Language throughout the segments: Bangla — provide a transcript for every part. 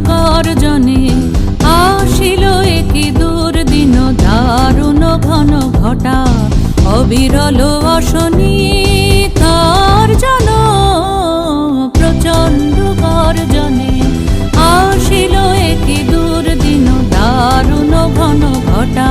গর্জনে আসিল একই দুর্দিন দারুণ ঘন ঘটা অবিরল অশনি প্রচণ্ড গর্জনে দারুণ ঘন ঘটা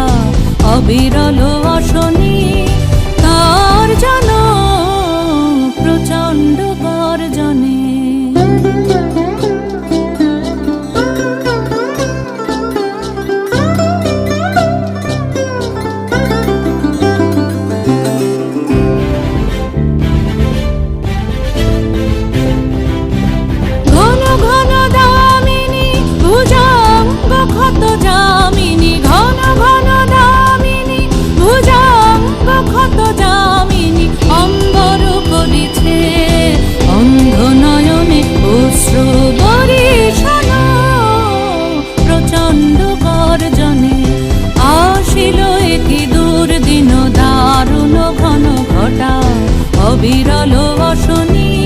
অবিরল অশনি